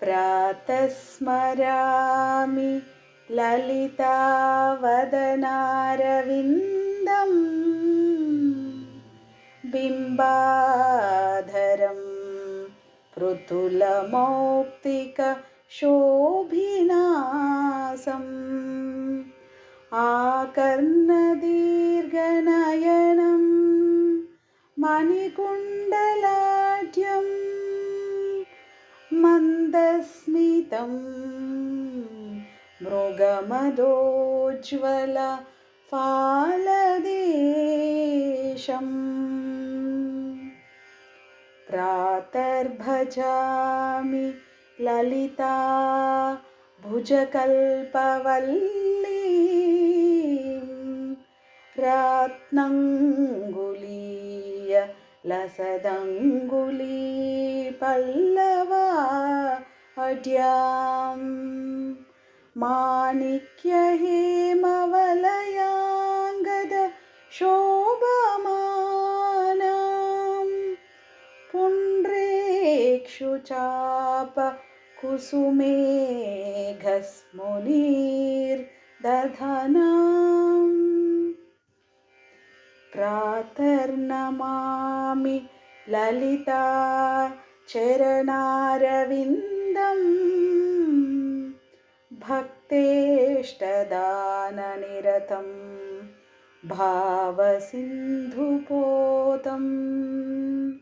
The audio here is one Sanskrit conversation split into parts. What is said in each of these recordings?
प्रातः स्मरामि ललितावदनारविन्दम् बिम्बाधरं पृथुलमौक्तिकशोभिनासम् आकर्णदीर्घनयनं मणिकुण्डलाढ्यम् मन्दस्मितं मृगमदोज्ज्वलफालदेशम् प्रातर्भजामि ललिता भुजकल्पवल्ली रत्नङ्गुलीय लसदङ्गुलीपल्लवा अड्यां माणिक्यहेमवलयाङ्गद शोभमानां पुण्ड्रेक्षुचाप कुसुमेघस्मुनिर्दधनाम् प्रातर्नमामि ललिता भक्तेष्टदाननिरतं भावसिन्धुपोतम्।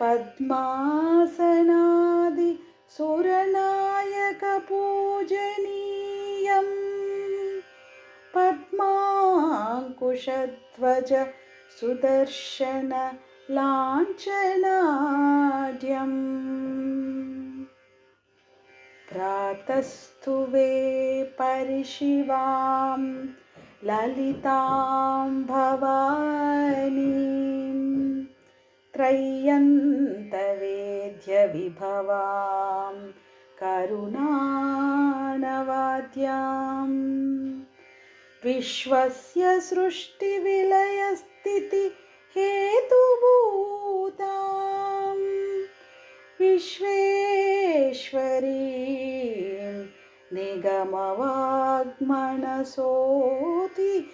पद्मासनादिसुरनायकपूजनीयम् पद्माङ्कुशध्वज सुदर्शनलाञ्छनाढ्यम् प्रातस्तु वे परिशिवां ललितां भवानीं त्रय्यन्तवेद्यविभवां करुणानवाद्याम् विश्वस्य सृष्टिविलयस्थितिहेतुभूतां विश्वेश्वरीं निगमवाग्मनसोति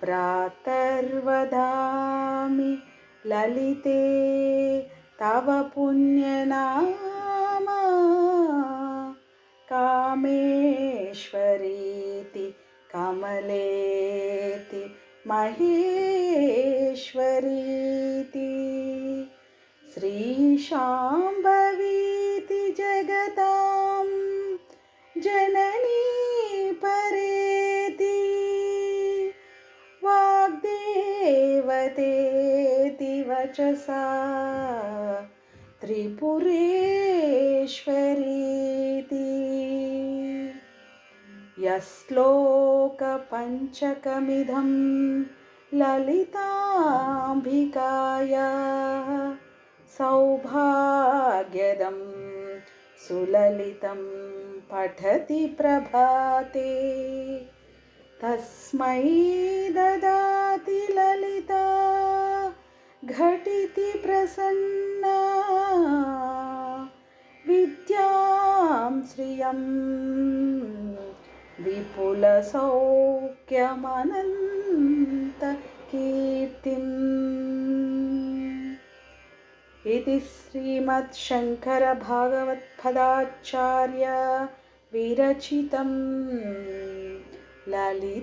प्रातर्वदामि ललिते तव पुण्यनामा। कामेश्वरीति कमलेति महेश्वरीति श्रीशाम्भवीति जगतां जननी परेति। वाग्देवतेति वचसा त्रिपुरेश्वरीति। यश्लोकपञ्चकमिदं ललिताम्बिकायाः सौभाग्यदं सुललितं पठति प्रभाते। तस्मै ददाति ललिता घटिति प्रसन्ना। विद्यां श्रियं विपुलसौख्यमनन्तकीर्तिम् इति श्रीमत्शङ्करभागवत्पदाचार्य विरचितं ललितापञ्चकम्